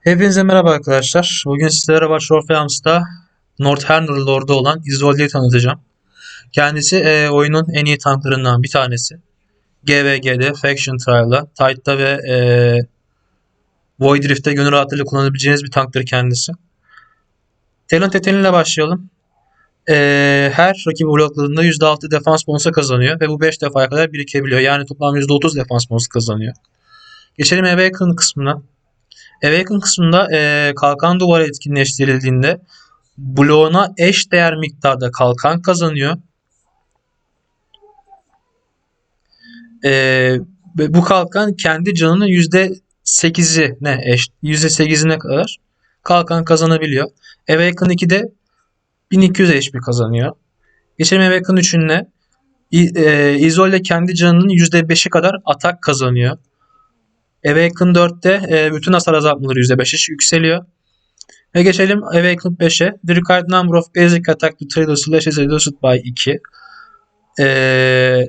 Hepinize merhaba arkadaşlar. Bugün sizlere Watch of Realms'ta Northerner Lord'u olan Isolde'yi tanıtacağım. Kendisi e, oyunun en iyi tanklarından bir tanesi. GVG'de, Faction Trial'da, Tide'da ve e, Void Rift'te gönül rahatlığıyla kullanabileceğiniz bir tanktır kendisi. Talent yeteneğiyle başlayalım. E, her rakibi blokladığında %6 defans bonusu kazanıyor ve bu 5 defaya kadar birikebiliyor. Yani toplam %30 defans bonusu kazanıyor. Geçelim Awaken kısmına. Awaken kısmında e, kalkan duvarı etkinleştirildiğinde bloğuna eş değer miktarda kalkan kazanıyor. E, bu kalkan kendi canının %8'i ne eş %8'ine kadar kalkan kazanabiliyor. Awaken 2'de 1200 HP kazanıyor. Geçelim Awaken 3'ünle e, Izole kendi canının %5'i kadar atak kazanıyor. Awaken 4'te e, bütün hasar azaltmaları %5'e yükseliyor. Ve geçelim Awaken 5'e. The required number of basic attack to trigger slash is reduced by 2. E,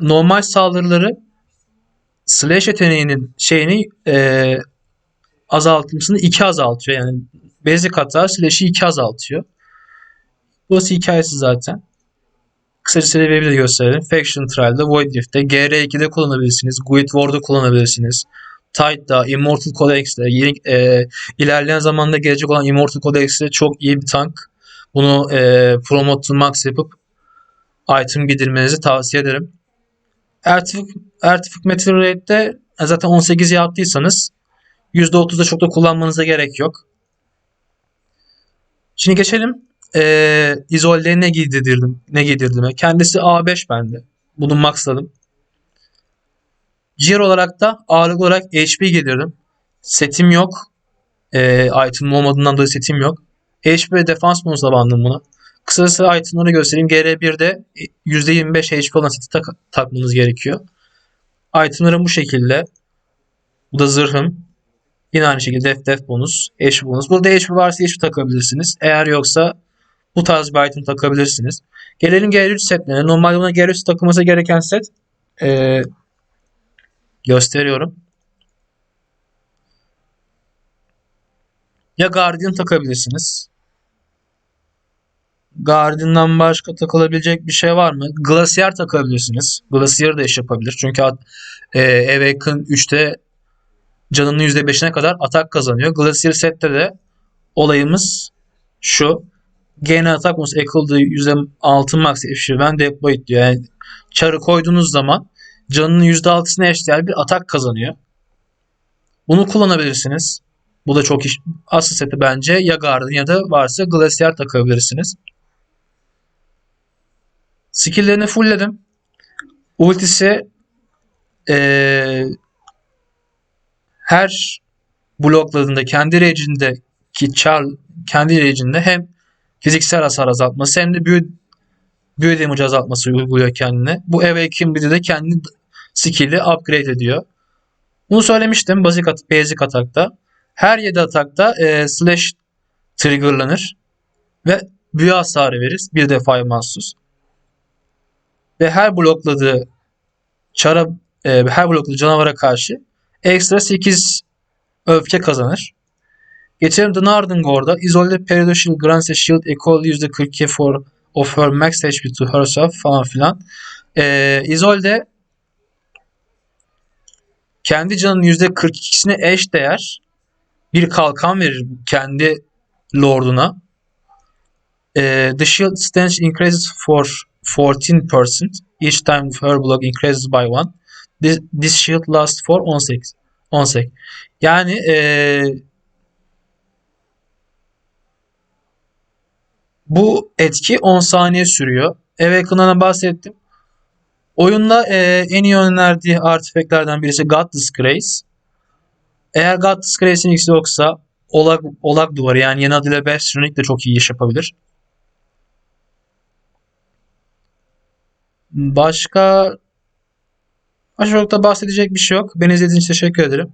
normal saldırıları slash yeteneğinin şeyini e, azaltmasını 2 azaltıyor. Yani basic hata slash'i 2 azaltıyor. Burası hikayesi zaten. Kısaca sebebi de gösterelim. Faction Trial'da, Void Rift'te, GR2'de kullanabilirsiniz. Guild War'da kullanabilirsiniz. Tide'da, Immortal Codex'te, e, ilerleyen zamanda gelecek olan Immortal Codex'te çok iyi bir tank. Bunu e, Promote Max yapıp item gidirmenizi tavsiye ederim. Ertifik, Ertifik Metal Rate'de zaten 18 yaptıysanız %30'da çok da kullanmanıza gerek yok. Şimdi geçelim e, Isolde'ye ne giydirdim? Ne giydirdim? Kendisi A5 bende. Bunu maxladım. Gear olarak da ağırlık olarak HP giydirdim. Setim yok. E, item olmadığından dolayı setim yok. HP ve defans bonusla bandım buna. Kısacası itemları göstereyim. GR1'de %25 HP olan seti tak takmanız gerekiyor. Itemlarım bu şekilde. Bu da zırhım. Yine aynı şekilde def def bonus, HP bonus. Burada HP varsa HP takabilirsiniz. Eğer yoksa bu tarz bir item takabilirsiniz. Gelelim G3 setlerine. Normalde buna G3 takılması gereken set ee, gösteriyorum. Ya Guardian takabilirsiniz. Guardian'dan başka takılabilecek bir şey var mı? Glacier takabilirsiniz. Glacier da iş yapabilir. Çünkü e, Awaken 3'te canının %5'ine kadar atak kazanıyor. Glacier sette de olayımız şu. GN atak bonus equal %6 max efficiency deployed diyor. Yani çarı koyduğunuz zaman canının %6'sına eşdeğer bir atak kazanıyor. Bunu kullanabilirsiniz. Bu da çok iş. Asıl seti bence ya Guardian ya da varsa Glacier takabilirsiniz. Skill'lerini fullledim. Ultisi ee, her blokladığında kendi rage'indeki char kendi rage'inde hem fiziksel hasar azaltması hem de büyü, büyü damage azaltması uyguluyor kendine. Bu Awaken bir de kendi skill'i upgrade ediyor. Bunu söylemiştim basic, at basic atakta. Her 7 atakta e, slash triggerlanır ve büyü hasarı verir. Bir defa mahsus. Ve her blokladığı çara e, her blokladığı canavara karşı ekstra 8 öfke kazanır. Geçelim The Northern Gore'da. Shield grants a shield equal %42 for of her max HP to herself falan filan. Ee, Isolde kendi canının %42'sine eş değer bir kalkan verir kendi lorduna. Ee, the shield stance increases for 14% each time her block increases by 1. This, this shield lasts for 18. 18. Yani ee, Bu etki 10 saniye sürüyor. Awaken'dan bahsettim. Oyunda e, en iyi önerdiği artifeklerden birisi God Disgrace. Eğer God Disgrace'in X'i yoksa Olak, Olak duvarı yani yeni adıyla Bastionik de çok iyi iş yapabilir. Başka Başka da bahsedecek bir şey yok. Beni izlediğiniz için teşekkür ederim.